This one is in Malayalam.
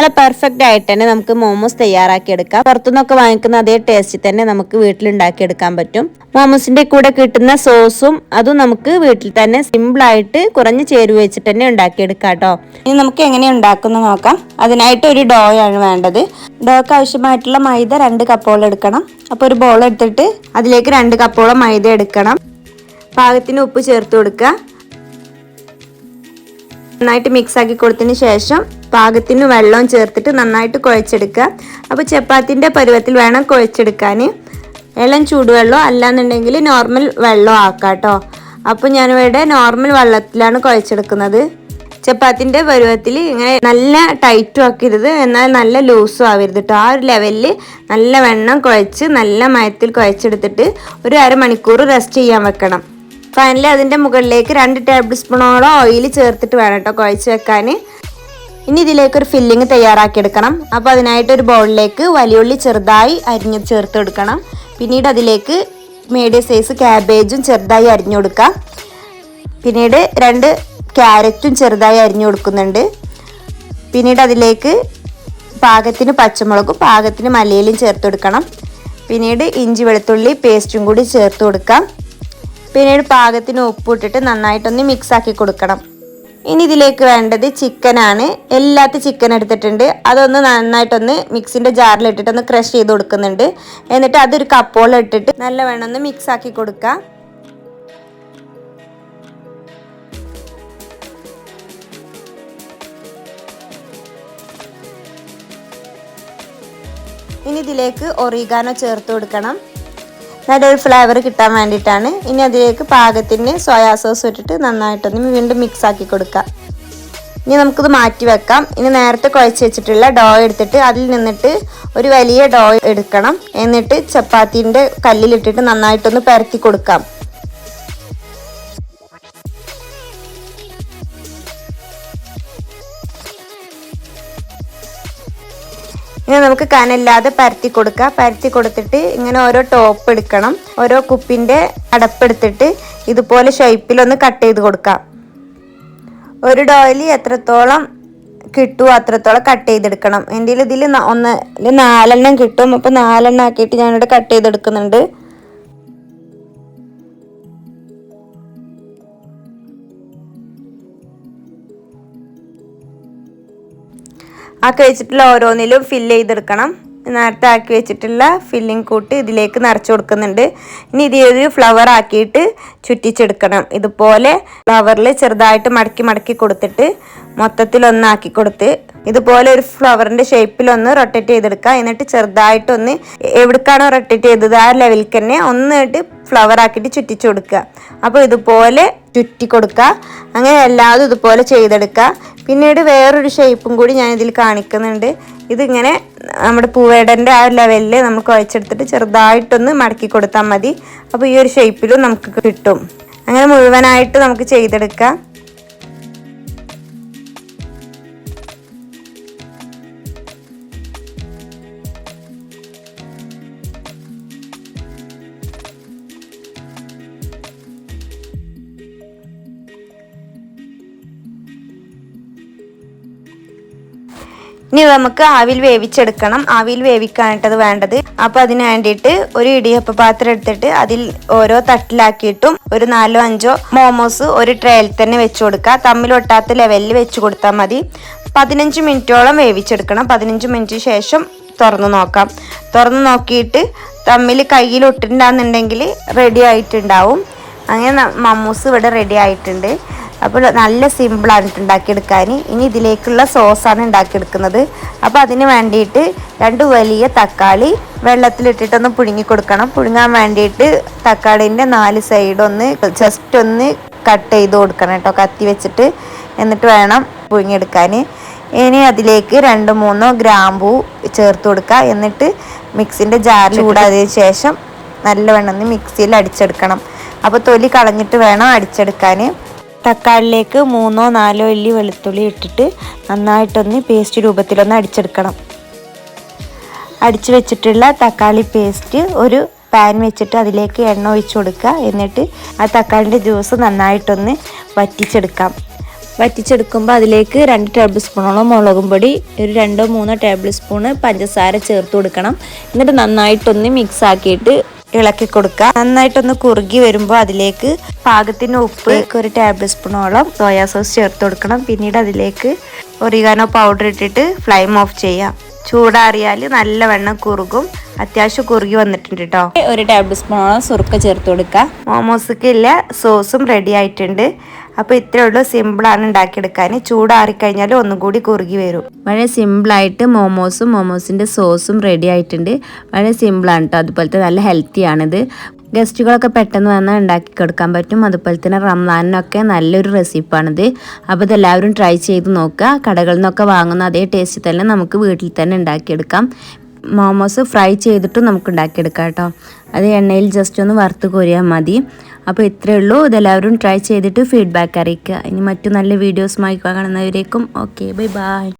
നല്ല പെർഫെക്റ്റ് ആയിട്ട് തന്നെ നമുക്ക് മോമോസ് തയ്യാറാക്കി എടുക്കാം പുറത്തുനിന്നൊക്കെ വാങ്ങിക്കുന്ന അതേ ടേസ്റ്റിൽ തന്നെ നമുക്ക് വീട്ടിൽ ഉണ്ടാക്കിയെടുക്കാൻ പറ്റും. മോമോസിന്റെ കൂടെ കിട്ടുന്ന സോസും അതും നമുക്ക് വീട്ടിൽ തന്നെ സിമ്പിൾ ആയിട്ട് കുറഞ്ഞ ചേരുവ വെച്ചിട്ട് തന്നെ ഉണ്ടാക്കിയെടുക്കാം കേട്ടോ ഇനി നമുക്ക് എങ്ങനെ ഉണ്ടാക്കുന്ന നോക്കാം. അതിനായിട്ട് ഒരു ഡോയാണ് വേണ്ടത്. ഡോക്ക് ആവശ്യമായിട്ടുള്ള മൈദ രണ്ട് കപ്പോളം എടുക്കണം. അപ്പോൾ ഒരു ബോൾ എടുത്തിട്ട് അതിലേക്ക് രണ്ട് കപ്പോളം മൈദ എടുക്കണം. പാകത്തിന് ഉപ്പ് ചേർത്ത് കൊടുക്കുക. നന്നായിട്ട് മിക്സ് ആക്കി കൊടുത്തതിന് ശേഷം പാകത്തിന് വെള്ളവും ചേർത്തിട്ട് നന്നായിട്ട് കുഴച്ചെടുക്കുക. അപ്പോൾ ചപ്പാത്തിന്റെ പരുവത്തിൽ വേണം കുഴച്ചെടുക്കാൻ. ഇളം ചൂടുവെള്ളം അല്ലാന്നുണ്ടെങ്കിൽ നോർമൽ വെള്ളം ആക്കാം കേട്ടോ അപ്പോൾ ഞാനിവിടെ നോർമൽ വെള്ളത്തിലാണ് കുഴച്ചെടുക്കുന്നത്. ചപ്പാത്തിന്റെ പരുവത്തിൽ ഇങ്ങനെ നല്ല ടൈറ്റും ആക്കരുത്. എന്നാൽ നല്ല ലൂസും ആവരുത് കേട്ടോ ആ ഒരു ലെവലിൽ നല്ല വെണ്ണം കുഴച്ച് നല്ല മയത്തിൽ കുഴച്ചെടുത്തിട്ട് ഒരു അരമണിക്കൂർ റെസ്റ്റ് ചെയ്യാൻ വെക്കണം. ഫൈനലി അതിന്റെ മുകളിലേക്ക് രണ്ട് ടേബിൾ സ്പൂണോളം ഓയിൽ ചേർത്തിട്ട് വേണം കേട്ടോ കുഴച്ച് വെക്കാൻ ഇനി ഇതിലേക്ക് ഒരു ഫില്ലിങ് തയ്യാറാക്കിയെടുക്കണം. അപ്പോൾ അതിനായിട്ട് ഒരു ബൗളിലേക്ക് വലിയുള്ളി ചെറുതായി അരിഞ്ഞ് ചേർത്ത് കൊടുക്കണം. പിന്നീട് അതിലേക്ക് മീഡിയം സൈസ് ക്യാബേജും ചെറുതായി അരിഞ്ഞു കൊടുക്കാം. പിന്നീട് രണ്ട് ക്യാരറ്റും ചെറുതായി അരിഞ്ഞു കൊടുക്കുന്നുണ്ട്. പിന്നീട് അതിലേക്ക് പാകത്തിന് പച്ചമുളകും പാകത്തിന് മല്ലിയിലും ചേർത്ത് കൊടുക്കണം. പിന്നീട് ഇഞ്ചി വെളുത്തുള്ളി പേസ്റ്റും കൂടി ചേർത്ത് കൊടുക്കാം. പിന്നീട് പാകത്തിന് ഉപ്പിട്ടിട്ട് നന്നായിട്ടൊന്ന് മിക്സ് ആക്കി കൊടുക്കണം. ഇനി ഇതിലേക്ക് വേണ്ടത് ചിക്കനാണ്. എല്ലാത്ത ചിക്കൻ എടുത്തിട്ടുണ്ട്. അതൊന്ന് നന്നായിട്ടൊന്ന് മിക്സിന്റെ ജാറിലിട്ടിട്ട് ഒന്ന് ക്രഷ് ചെയ്ത് കൊടുക്കുന്നുണ്ട്. എന്നിട്ട് അതൊരു കപ്പോളം ഇട്ടിട്ട് നല്ല നല്ലവണ്ണം ഒന്ന് മിക്സ് ആക്കി കൊടുക്കുക ഇനി ഇതിലേക്ക് ഒറിഗാനോ ചേർത്ത് കൊടുക്കണം. നല്ലൊരു ഫ്ലേവർ കിട്ടാൻ വേണ്ടിയിട്ടാണ്. ഇനി അതിലേക്ക് പാകത്തിന് സോയാ സോസ് ഇട്ടിട്ട് നന്നായിട്ടൊന്ന് വീണ്ടും മിക്സ് ആക്കി കൊടുക്കാം. ഇനി നമുക്കിത് മാറ്റി വെക്കാം. ഇനി നേരത്തെ കുഴച്ച് വെച്ചിട്ടുള്ള ഡോ എടുത്തിട്ട് അതിൽ നിന്നിട്ട് ഒരു വലിയ ഡോ എടുക്കണം. എന്നിട്ട് ചപ്പാത്തിന്റെ കല്ലിലിട്ടിട്ട് നന്നായിട്ടൊന്ന് പരത്തി കൊടുക്കാം. ഇനി നമുക്ക് കനല്ലാതെ പരത്തി കൊടുക്കുക. പരത്തി കൊടുത്തിട്ട് ഇങ്ങനെ ഓരോ ടോപ്പ് എടുക്കണം. ഓരോ കുപ്പിന്റെ അടപ്പെടുത്തിട്ട് ഇതുപോലെ ഷേപ്പിലൊന്ന് കട്ട് ചെയ്ത് കൊടുക്കാം ഒരു ഡോയിൽ എത്രത്തോളം കിട്ടുമോ അത്രത്തോളം കട്ട് ചെയ്തെടുക്കണം. എന്റെ ഇതിൽ ഒന്ന് നാലെണ്ണം കിട്ടും. അപ്പോൾ നാലെണ്ണം ആക്കിയിട്ട് ഞാനിവിടെ കട്ട് ചെയ്തെടുക്കുന്നുണ്ട്. ആക്കി വെച്ചിട്ടുള്ള ഓരോന്നിലും ഫില്ല് ചെയ്തെടുക്കണം. നേരത്തെ ആക്കി വെച്ചിട്ടുള്ള ഫില്ലിംഗ് കൂട്ട് ഇതിലേക്ക് നിറച്ചു കൊടുക്കുന്നുണ്ട്. ഇനി ഇത് ഒരു ഫ്ലവർ ആക്കിയിട്ട് ചുറ്റിച്ചെടുക്കണം. ഇതുപോലെ ഫ്ലവറിൽ ചെറുതായിട്ട് മടക്കി മടക്കി കൊടുത്തിട്ട് മൊത്തത്തിലൊന്നാക്കി കൊടുത്ത് ഇതുപോലെ ഒരു ഫ്ലവറിന്റെ ഷേപ്പിൽ ഒന്ന് റൊട്ടേറ്റ് ചെയ്തെടുക്കുക. എന്നിട്ട് ചെറുതായിട്ടൊന്ന് എവിടേക്കാണോ റൊട്ടേറ്റ് ചെയ്തത് ആ ലെവലിൽ തന്നെ ഒന്നിട്ട് ഫ്ലവർ ആക്കിയിട്ട് ചുറ്റിച്ചു കൊടുക്കുക. അപ്പോൾ ഇതുപോലെ ചുറ്റി കൊടുക്കുക. അങ്ങനെ എല്ലാതും ഇതുപോലെ ചെയ്തെടുക്കുക. പിന്നീട് വേറൊരു ഷേപ്പും കൂടി ഞാൻ ഇതിൽ കാണിക്കുന്നുണ്ട്. ഇതിങ്ങനെ നമ്മുടെ പൂവേടന്റെ ആ ലെവലിൽ നമുക്ക് കുഴച്ചെടുത്തിട്ട് ചെറുതായിട്ടൊന്ന് മടക്കി കൊടുത്താൽ മതി. അപ്പോൾ ഈ ഒരു ഷേപ്പിലും നമുക്ക് കിട്ടും. അങ്ങനെ മുഴുവനായിട്ട് നമുക്ക് ചെയ്തെടുക്കാം. ഇനി നമുക്ക് ആവിൽ വേവിച്ചെടുക്കണം. ആവിൽ വേവിക്കാനായിട്ടത് വേണ്ടത്. അപ്പൊ അതിന് വേണ്ടിയിട്ട് ഒരു ഇടിയപ്പ പാത്രം എടുത്തിട്ട് അതിൽ ഓരോ തട്ടിലാക്കിയിട്ടും ഒരു നാലോ അഞ്ചോ മോമോസ് ഒരു ട്രേയിൽ തന്നെ വെച്ച് കൊടുക്കുക. തമ്മിൽ ഒട്ടാത്ത ലെവലിൽ വെച്ച് കൊടുത്താൽ മതി. പതിനഞ്ച് മിനിറ്റോളം വേവിച്ചെടുക്കണം. പതിനഞ്ച് മിനിറ്റ് ശേഷം തുറന്നു നോക്കാം. തുറന്നു നോക്കിയിട്ട് തമ്മിൽ കയ്യിൽ ഒട്ടിണ്ടാന്നുണ്ടെങ്കിൽ റെഡി ആയിട്ടുണ്ടാവും. അങ്ങനെ മമ്മൂസ് ഇവിടെ റെഡി ആയിട്ടുണ്ട്. അപ്പോൾ നല്ല സിമ്പിളാണ് ഉണ്ടാക്കിയെടുക്കാൻ. ഇനി ഇതിലേക്കുള്ള സോസാണ് ഉണ്ടാക്കിയെടുക്കുന്നത്. അപ്പോൾ അതിന് വേണ്ടിയിട്ട് രണ്ട് വലിയ തക്കാളി വെള്ളത്തിലിട്ടിട്ടൊന്ന് പുഴുങ്ങി കൊടുക്കണം. പുഴുങ്ങാൻ വേണ്ടിയിട്ട് തക്കാളിന്റെ നാല് സൈഡ് ഒന്ന് ജസ്റ്റ് ഒന്ന് കട്ട് ചെയ്ത് കൊടുക്കണം കേട്ടോ. കത്തി വെച്ചിട്ട് എന്നിട്ട് വേണം പുഴുങ്ങിയെടുക്കാൻ. ഇനി അതിലേക്ക് രണ്ട് മൂന്നോ ഗ്രാമ്പൂ ചേർത്ത് കൊടുക്കുക. എന്നിട്ട് മിക്സിന്റെ ജാറിൽ ചൂടാതിന് ശേഷം നല്ലവണ്ണം ഒന്ന് മിക്സിയിൽ അടിച്ചെടുക്കണം. അപ്പോൾ തൊലി കളഞ്ഞിട്ട് വേണം അടിച്ചെടുക്കാൻ. തക്കാളിയിലേക്ക് മൂന്നോ നാലോ ഇല്ലി വെളുത്തുള്ളി ഇട്ടിട്ട് നന്നായിട്ടൊന്ന് പേസ്റ്റ് രൂപത്തിലൊന്ന് അടിച്ചെടുക്കണം. അടിച്ചു വെച്ചിട്ടുള്ള തക്കാളി പേസ്റ്റ് ഒരു പാൻ വെച്ചിട്ട് അതിലേക്ക് എണ്ണ ഒഴിച്ചു കൊടുക്കുക. എന്നിട്ട് ആ തക്കാളിന്റെ ജ്യൂസ് നന്നായിട്ടൊന്ന് വറ്റിച്ചെടുക്കാം. വറ്റിച്ചെടുക്കുമ്പോൾ അതിലേക്ക് രണ്ട് ടേബിൾ സ്പൂണോളം മുളകും പൊടി ഒരു രണ്ടോ മൂന്നോ ടേബിൾ സ്പൂണ് പഞ്ചസാര ചേർത്ത് കൊടുക്കണം. എന്നിട്ട് നന്നായിട്ടൊന്ന് മിക്സ് ആക്കിയിട്ട് ഇളക്കി കൊടുക്കുക. നന്നായിട്ടൊന്ന് കുറുകി വരുമ്പോൾ അതിലേക്ക് പാകത്തിന് ഉപ്പ് ഒരു ടേബിൾ സ്പൂണോളം സോയാ സോസ് ചേർത്ത് കൊടുക്കണം. പിന്നീട് അതിലേക്ക് ഒറിഗാനോ പൗഡർ ഇട്ടിട്ട് ഫ്ലൈം ഓഫ് ചെയ്യാം. ചൂടാറിയാൽ നല്ല വെണ്ണം കുറുകും. അത്യാവശ്യം കുറുകി വന്നിട്ടുണ്ട് കേട്ടോ ഒരു ടേബിൾ സ്പൂണോളം സുറുക്ക ചേർത്ത് കൊടുക്കുക മോമോസൊക്കെ ഇല്ല സോസും റെഡി ആയിട്ടുണ്ട്. അപ്പോൾ ഇത്രയേ ഉള്ളൂ. സിമ്പിളാണ് ഉണ്ടാക്കിയെടുക്കാൻ ചൂടാറിക്കഴിഞ്ഞാൽ ഒന്നും കൂടി കുറുകി വരും. വളരെ സിമ്പിളായിട്ട് മോമോസും മോമോസിന്റെ സോസും റെഡി ആയിട്ടുണ്ട്. വളരെ സിമ്പിളാണ് കേട്ടോ അതുപോലത്തെ നല്ല ഹെൽത്തിയാണിത് ഗസ്റ്റുകളൊക്കെ പെട്ടെന്ന് വന്നാൽ ഉണ്ടാക്കി കൊടുക്കാൻ പറ്റും. അതുപോലെ തന്നെ റംസാനിനൊക്കെ നല്ലൊരു റെസിപ്പാണിത് അപ്പോൾ ഇതെല്ലാവരും ട്രൈ ചെയ്ത് നോക്കുക. കടകളിൽ നിന്നൊക്കെ വാങ്ങുന്ന അതേ ടേസ്റ്റ് തന്നെ നമുക്ക് വീട്ടിൽ തന്നെ ഉണ്ടാക്കിയെടുക്കാം. മോമോസ് ഫ്രൈ ചെയ്തിട്ടും നമുക്ക് ഉണ്ടാക്കിയെടുക്കാം കേട്ടോ. അത് എണ്ണയിൽ ജസ്റ്റ് ഒന്ന് വറുത്ത് കോരിയാൽ മതി. അപ്പോൾ ഇത്രയേ ഉള്ളൂ. ഇതെല്ലാവരും ട്രൈ ചെയ്തിട്ട് ഫീഡ്ബാക്ക് അറിയിക്കുക. ഇനി മറ്റു നല്ല വീഡിയോസുമായി കാണുന്നവരേക്കും ഓക്കെ ബൈ ബൈ